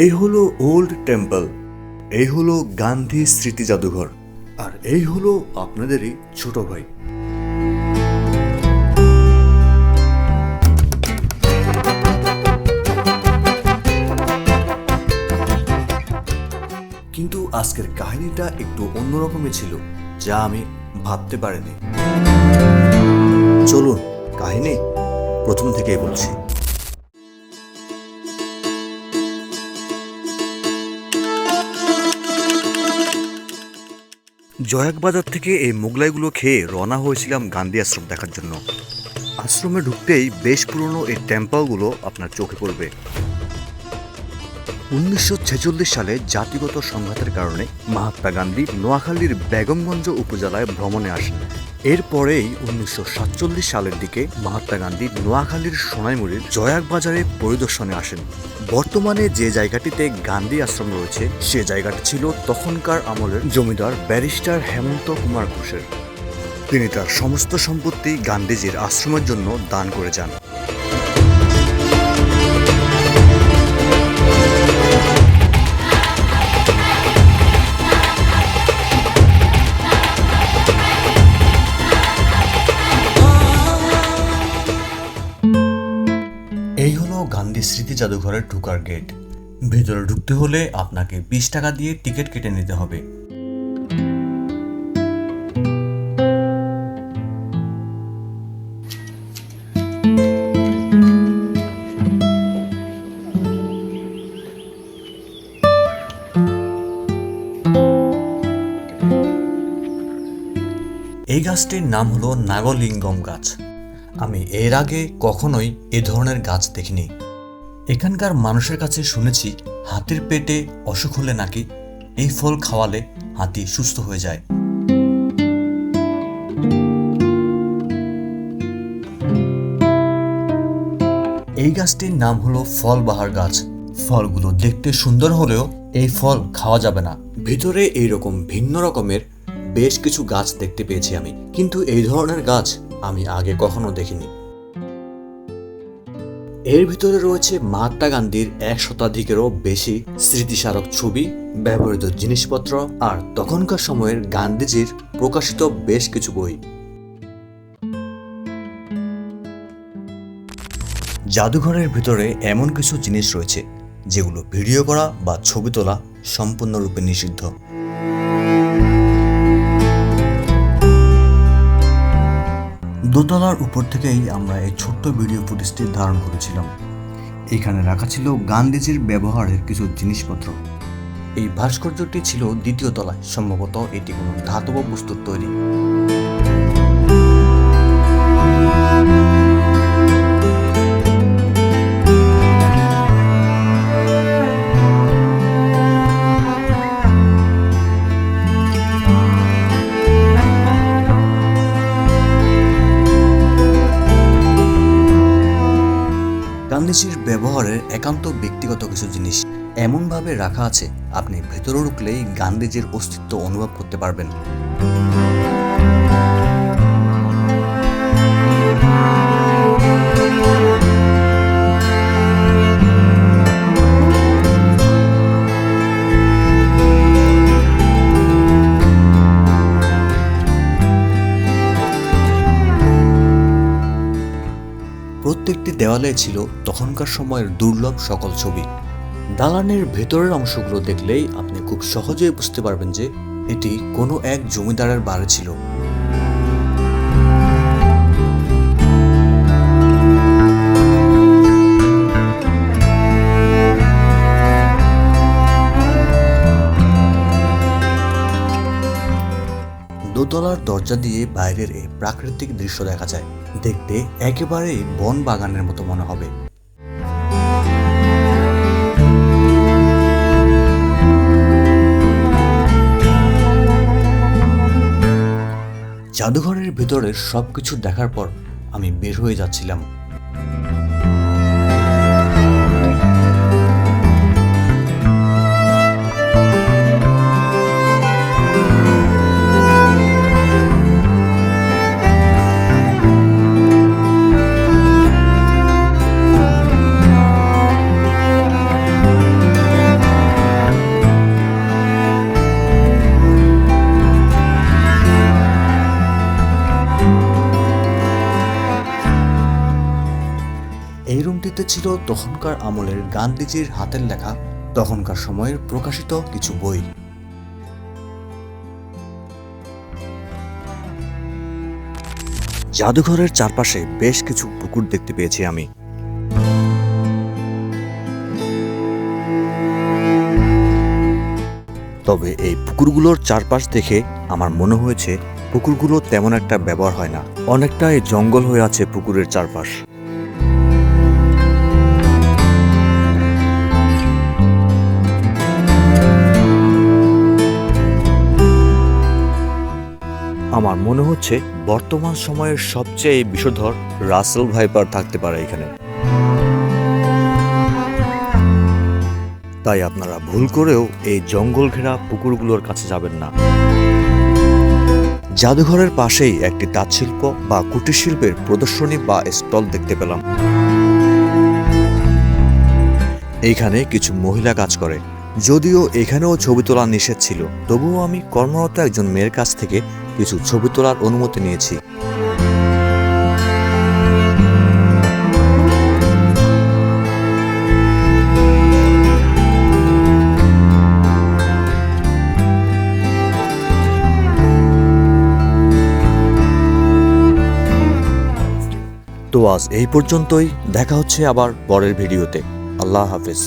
এই হলো old temple, এই হলো গান্ধী স্মৃতি জাদুঘর, আর এই হলো আপনাদেরই ছোট ভাই। কিন্তু আজকের কাহিনীটা একটু অন্যরকমই ছিল, যা আমি ভাবতে পারিনি। চলুন, কাহিনী প্রথম থেকেই বলছি। জয়াকবাজার থেকে এই মোগলাইগুলো খেয়ে রওনা হয়েছিলাম গান্ধী আশ্রম দেখার জন্য। আশ্রমে ঢুকতেই বেশ পুরনো এই টেম্পলগুলো আপনার চোখে পড়বে। উনিশশো ছেচল্লিশ সালে জাতিগত সংঘাতের কারণে মহাত্মা গান্ধী নোয়াখালীর বেগমগঞ্জ উপজেলায় ভ্রমণে আসেন। এরপরেই উনিশশো সাতচল্লিশ সালের দিকে মহাত্মা গান্ধী নোয়াখালীর সোনাইমুড়ির জয়াক বাজারে পরিদর্শনে আসেন। বর্তমানে যে জায়গাটিতে গান্ধী আশ্রম রয়েছে, সে জায়গাটি ছিল তখনকার আমলের জমিদার ব্যারিস্টার হেমন্ত কুমার ঘোষের। তিনি তার সমস্ত সম্পত্তি গান্ধীজির আশ্রমের জন্য দান করে যান। গান্ধী স্মৃতি জাদুঘরের ঢুকার গেট ভেতরে ঢুকতে হলে আপনাকে বিশ টাকা দিয়ে টিকিট কেটে নিতে হবে। এই গাছটির নাম হলো নাগলিঙ্গম গাছ। আমি এর আগে কখনোই এ ধরনের গাছ দেখিনি। এখানকার মানুষের কাছে শুনেছি, হাতির পেটে অসুখ হলে নাকি এই ফল খাওয়ালে হাতি সুস্থ হয়ে যায়। এই গাছটির নাম হলো ফল বাহার গাছ। ফলগুলো দেখতে সুন্দর হলেও এই ফল খাওয়া যাবে না। ভিতরে এইরকম ভিন্ন রকমের বেশ কিছু গাছ দেখতে পেয়েছি আমি, কিন্তু এই ধরনের গাছ আমি আগে কখনো দেখিনি। এর ভিতরে রয়েছে মহাত্মা গান্ধীর এক শতাধিকেরও বেশি স্মৃতিস্মারক ছবি, ব্যবহৃত জিনিসপত্র আর তখনকার সময়ের গান্ধীজির প্রকাশিত বেশ কিছু বই। জাদুঘরের ভিতরে এমন কিছু জিনিস রয়েছে, যেগুলো ভিডিও করা বা ছবি তোলা সম্পূর্ণরূপে নিষিদ্ধ। দোতলার উপর থেকেই আমরা এই ছোট্ট ভিডিও ফুটেজটি ধারণ করেছিলাম। এখানে রাখা ছিল গান্ধীজির ব্যবহারের কিছু জিনিসপত্র। এই ভাস্কর্যটি ছিল দ্বিতীয় তলায়, সম্ভবত এটি কোনো ধাতব বস্তুর তৈরি। একান্ত ব্যক্তিগত কিছু জিনিস এমনভাবে রাখা আছে, আপনি ভেতরে ঢুকলেই গান্ধীজির অস্তিত্ব অনুভব করতে পারবেন। দেওয়ালে ছিল তখনকার সময়ের দুর্লভ সকল ছবি। দালানের ভেতরের অংশগুলো দেখলেই আপনি খুব সহজেই বুঝতে পারবেন যে এটি কোনো এক জমিদারের বাড়ি ছিল। দোতলার দরজা দিয়ে বাইরের এই প্রাকৃতিক দৃশ্য দেখা যায়। দেখতে একেবারেই বন বাগানের মতো মনে হবে। জাদুঘরের ভিতরে সবকিছু দেখার পর আমি বের হয়ে যাচ্ছিলাম। হাতে ছিল তখনকার আমলের গান্ধীজির হাতের লেখা, তখনকার সময়ের প্রকাশিত কিছু বই। জাদুঘরের চারপাশে বেশ কিছু পুকুর দেখতে পেয়েছি আমি। তবে এই পুকুরগুলোর চারপাশ দেখে আমার মনে হয়েছে, পুকুরগুলো তেমন একটা ব্যবহার হয় না। অনেকটাই জঙ্গল হয়ে আছে পুকুরের চারপাশ। মনে হচ্ছে বর্তমান সময়ের সবচেয়ে বিষধর রাসেল ভাইপার থাকতে পারে এখানে। তাই আপনারা ভুল করেও এই জঙ্গল ঘেরা পুকুরগুলোর কাছে যাবেন না। জাদুঘরের পাশেই একটি তাঁতশিল্প বা কুটির শিল্পের প্রদর্শনী বা স্টল দেখতে পেলাম। এইখানে কিছু মহিলা কাজ করে। যদিও এখানেও ছবি তোলা নিষেধ ছিল, তবুও আমি কর্মরত একজন মেয়ের কাছ থেকে কিছু ছবি তোলার অনুমতি নিয়েছি। তো আজ এই পর্যন্তই। দেখা হচ্ছে আবার পরের ভিডিওতে। আল্লাহ হাফিজ।